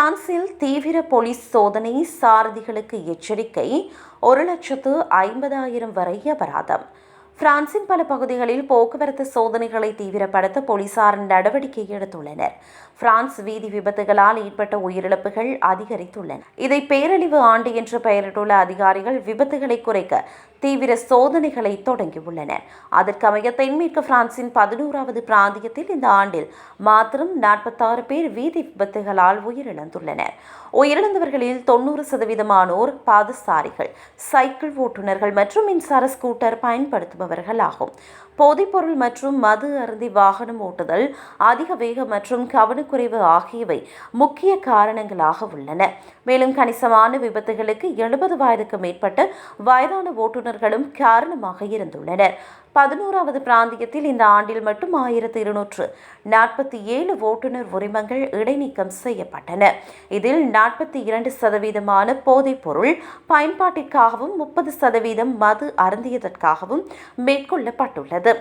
பிரான்சில் தீவிர போலீஸ் சோதனை சாரதிகளுக்கு எச்சரிக்கை ஒரு லட்சத்து ஐம்பதாயிரம் வரை அபராதம். பிரான்சின் பல பகுதிகளில் போக்குவரத்து சோதனைகளை தீவிரப்படுத்த போலீசார் நடவடிக்கை எடுத்துள்ளனர். பிரான்ஸ் வீதி விபத்துகளால் ஏற்பட்ட உயிரிழப்புகள் அதிகரித்துள்ளன. இதை பேரழிவு ஆண்டு என்று பெயரிட்டுள்ள அதிகாரிகள் விபத்துகளை குறைக்க தீவிர சோதனைகளை தொடங்கியுள்ளனர். அதற்கமைய தென்மேற்கு பிரான்சின் பதினோராவது பிராந்தியத்தில் இந்த ஆண்டில் மாத்திரம் நாற்பத்தாறு பேர் வீதி விபத்துகளால் உயிரிழந்துள்ளனர். உயிரிழந்தவர்களில் தொண்ணூறு சதவீதமானோர் பாதசாரிகள் சைக்கிள் ஓட்டுநர்கள் மற்றும் மின்சார ஸ்கூட்டர் பயன்படுத்துபவர்கள். ஆகும் போதைப்பொருள் மற்றும் மது அருந்தி வாகனம் ஓட்டுதல் அதிக வேகம் மற்றும் கவனக்குறைவு ஆகியவை முக்கிய காரணங்களாக உள்ளன. மேலும் கணிசமான விபத்துகளுக்கு எழுபது வயதுக்கு மேற்பட்ட வயதான ஓட்டுநர்களும் காரணமாக இருந்துள்ளனர். பதினோராவது பிராந்தியத்தில் இந்த ஆண்டில் மட்டும் ஆயிரத்தி இருநூற்று நாற்பத்தி ஏழு ஓட்டுநர் உரிமங்கள் இடைநீக்கம் செய்யப்பட்டன. இதில் நாற்பத்தி இரண்டு சதவீதமான போதைப் பொருள் பயன்பாட்டிற்காகவும் முப்பது சதவீதம் மது அருந்தியதற்காகவும் மேற்கொள்ளப்பட்டுள்ளது.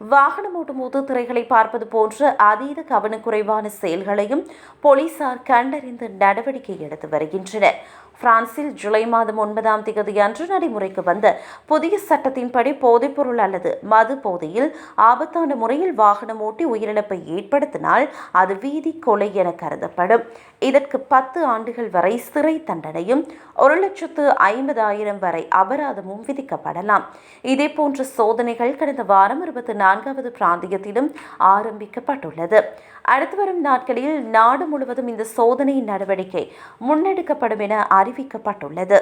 வாகனம் ஓட்டும் போது திரைகளை பார்ப்பது போன்ற அதீத கவனக்குறைவான செயல்களையும் போலீசார் கண்டறிந்து நடவடிக்கை எடுத்து வருகின்றனர். பிரான்சில் ஜூலை மாதம் ஒன்பதாம் தேதி அன்று நடைமுறைக்கு வந்த புதிய சட்டத்தின்படி போதைப்பொருள் அல்லது மது போதையில் ஆபத்தான முறையில் வாகனம் ஓட்டி உயிரிழப்பை ஏற்படுத்தினால் அது வீதி கொலை என கருதப்படும். இதற்கு பத்து ஆண்டுகள் வரை சிறை தண்டனையும் ஒரு லட்சத்து ஐம்பதாயிரம் வரை அபராதமும் விதிக்கப்படலாம். இதேபோன்ற சோதனைகள் கடந்த வாரம் இருபத்தி நான்காவது பிராந்தியத்திலும் ஆரம்பிக்கப்பட்டுள்ளது. அடுத்து வரும் நாட்களில் நாடு முழுவதும் இந்த சோதனை நடவடிக்கை முன்னெடுக்கப்படும் என அறிவிக்கப்பட்டுள்ளது.